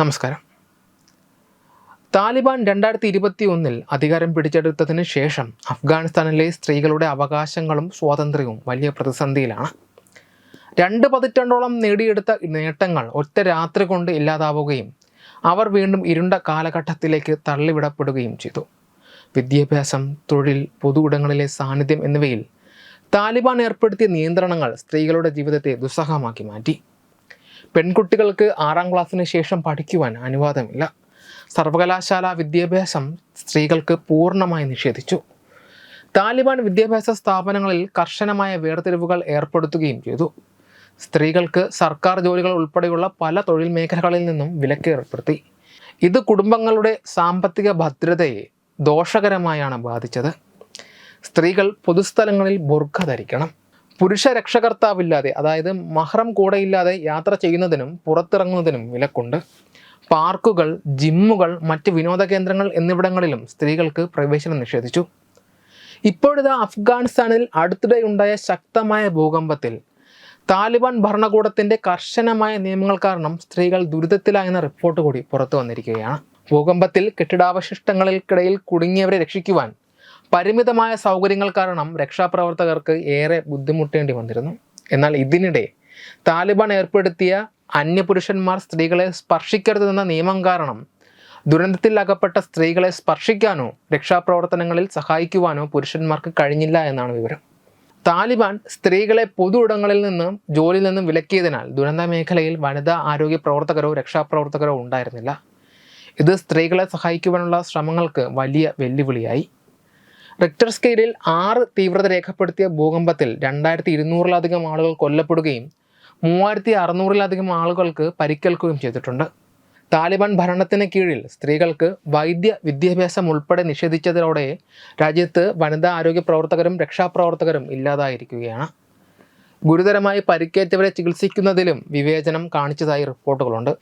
നമസ്കാരം. താലിബാൻ രണ്ടായിരത്തി ഇരുപത്തി ഒന്നിൽ അധികാരം പിടിച്ചെടുത്തതിന് ശേഷം അഫ്ഗാനിസ്ഥാനിലെ സ്ത്രീകളുടെ അവകാശങ്ങളും സ്വാതന്ത്ര്യവും വലിയ പ്രതിസന്ധിയിലാണ്. രണ്ട് പതിറ്റാണ്ടോളം നേടിയെടുത്ത നേട്ടങ്ങൾ ഒറ്റ രാത്രി കൊണ്ട് ഇല്ലാതാവുകയും അവർ വീണ്ടും ഇരുണ്ട കാലഘട്ടത്തിലേക്ക് തള്ളിവിടപ്പെടുകയും ചെയ്തു. വിദ്യാഭ്യാസം തൊഴിൽ പൊതു ഇടങ്ങളിലെ സാന്നിധ്യം എന്നിവയിൽ താലിബാൻ ഏർപ്പെടുത്തിയ നിയന്ത്രണങ്ങൾ സ്ത്രീകളുടെ ജീവിതത്തെ ദുസ്സഹമാക്കി മാറ്റി. പെൺകുട്ടികൾക്ക് ആറാം ക്ലാസ്സിന് ശേഷം പഠിക്കുവാൻ അനുവാദമില്ല. സർവകലാശാല വിദ്യാഭ്യാസം സ്ത്രീകൾക്ക് പൂർണമായി നിഷേധിച്ചു. താലിബാൻ വിദ്യാഭ്യാസ സ്ഥാപനങ്ങളിൽ കർശനമായ വേർതിരിവുകൾ ഏർപ്പെടുത്തുകയും ചെയ്തു. സ്ത്രീകൾക്ക് സർക്കാർ ജോലികൾ ഉൾപ്പെടെയുള്ള പല തൊഴിൽ മേഖലകളിൽ നിന്നും വിലക്ക് ഏർപ്പെടുത്തി. ഇത് കുടുംബങ്ങളുടെ സാമ്പത്തിക ഭദ്രതയെ ദോഷകരമായാണ് ബാധിച്ചത്. സ്ത്രീകൾ പൊതുസ്ഥലങ്ങളിൽ ബുർഖ ധരിക്കണം. പുരുഷ രക്ഷകർത്താവില്ലാതെ അതായത് മഹ്റം കൂടെയില്ലാതെ യാത്ര ചെയ്യുന്നതിനും പുറത്തിറങ്ങുന്നതിനും വിലക്കുണ്ട്. പാർക്കുകൾ ജിമ്മുകൾ മറ്റ് വിനോദ കേന്ദ്രങ്ങൾ എന്നിവിടങ്ങളിലും സ്ത്രീകൾക്ക് പ്രവേശനം നിഷേധിച്ചു. ഇപ്പോഴിതാ അഫ്ഗാനിസ്ഥാനിൽ അടുത്തിടെ ഉണ്ടായ ശക്തമായ ഭൂകമ്പത്തിൽ താലിബാൻ ഭരണകൂടത്തിന്റെ കർശനമായ നിയമങ്ങൾ കാരണം സ്ത്രീകൾ ദുരിതത്തിലായെന്ന റിപ്പോർട്ട് കൂടി പുറത്തു വന്നിരിക്കുകയാണ്. ഭൂകമ്പത്തിൽ കെട്ടിടാവശിഷ്ടങ്ങൾക്കിടയിൽ കുടുങ്ങിയവരെ രക്ഷിക്കുവാൻ പരിമിതമായ സൗകര്യങ്ങൾ കാരണം രക്ഷാപ്രവർത്തകർക്ക് ഏറെ ബുദ്ധിമുട്ടേണ്ടി വന്നിരുന്നു. എന്നാൽ ഇതിനിടെ താലിബാൻ ഏർപ്പെടുത്തിയ അന്യപുരുഷന്മാർ സ്ത്രീകളെ സ്പർശിക്കരുതെന്ന നിയമം കാരണം ദുരന്തത്തിൽ അകപ്പെട്ട സ്ത്രീകളെ സ്പർശിക്കാനോ രക്ഷാപ്രവർത്തനങ്ങളിൽ സഹായിക്കുവാനോ പുരുഷന്മാർക്ക് കഴിഞ്ഞില്ല എന്നാണ് വിവരം. താലിബാൻ സ്ത്രീകളെ പൊതു ഇടങ്ങളിൽ നിന്നും ജോലിയിൽ നിന്നും വിലക്കിയതിനാൽ ദുരന്ത മേഖലയിൽ വനിതാ ആരോഗ്യ പ്രവർത്തകരോ രക്ഷാപ്രവർത്തകരോ ഉണ്ടായിരുന്നില്ല. ഇത് സ്ത്രീകളെ സഹായിക്കുവാനുള്ള ശ്രമങ്ങൾക്ക് വലിയ വെല്ലുവിളിയായി. റിക്ടർ സ്കെയിലിൽ ആറ് തീവ്രത രേഖപ്പെടുത്തിയ ഭൂകമ്പത്തിൽ രണ്ടായിരത്തി ഇരുന്നൂറിലധികം ആളുകൾ കൊല്ലപ്പെടുകയും മൂവായിരത്തി അറുന്നൂറിലധികം ആളുകൾക്ക് പരിക്കേൽക്കുകയും ചെയ്തിട്ടുണ്ട്. താലിബാൻ ഭരണത്തിന് കീഴിൽ സ്ത്രീകൾക്ക് വൈദ്യ വിദ്യാഭ്യാസം ഉൾപ്പെടെ നിഷേധിച്ചതോടെ രാജ്യത്ത് വനിതാ ആരോഗ്യ പ്രവർത്തകരും രക്ഷാപ്രവർത്തകരും ഇല്ലാതായിരിക്കുകയാണ്. ഗുരുതരമായി പരിക്കേറ്റവരെ ചികിത്സിക്കുന്നതിലും വിവേചനം കാണിച്ചതായി റിപ്പോർട്ടുകളുണ്ട്.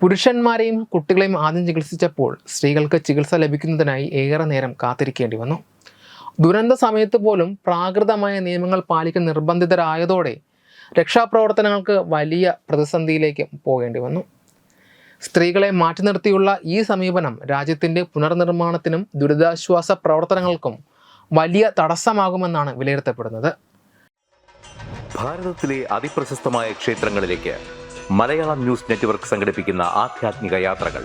പുരുഷന്മാരെയും കുട്ടികളെയും ആദ്യം ചികിത്സിച്ചപ്പോൾ സ്ത്രീകൾക്ക് ചികിത്സ ലഭിക്കുന്നതിനായി ഏറെ നേരം കാത്തിരിക്കേണ്ടി വന്നു. ദുരന്ത സമയത്ത് പോലും പ്രാകൃതമായ നിയമങ്ങൾ പാലിക്കാൻ നിർബന്ധിതരായതോടെ രക്ഷാപ്രവർത്തനങ്ങൾക്ക് വലിയ പ്രതിസന്ധിയിലേക്ക് പോകേണ്ടി വന്നു. സ്ത്രീകളെ മാറ്റി നിർത്തിയുള്ള ഈ സമീപനം രാജ്യത്തിന്റെ പുനർനിർമ്മാണത്തിനും ദുരിതാശ്വാസ പ്രവർത്തനങ്ങൾക്കും വലിയ തടസ്സമാകുമെന്നാണ് വിലയിരുത്തപ്പെടുന്നത്. ഭാരതത്തിലെ അതിപ്രശസ്തമായ ക്ഷേത്രങ്ങളിലേക്ക് മലയാളം ന്യൂസ് നെറ്റ്വർക്ക് സംഘടിപ്പിക്കുന്ന ആധ്യാത്മിക യാത്രകൾ.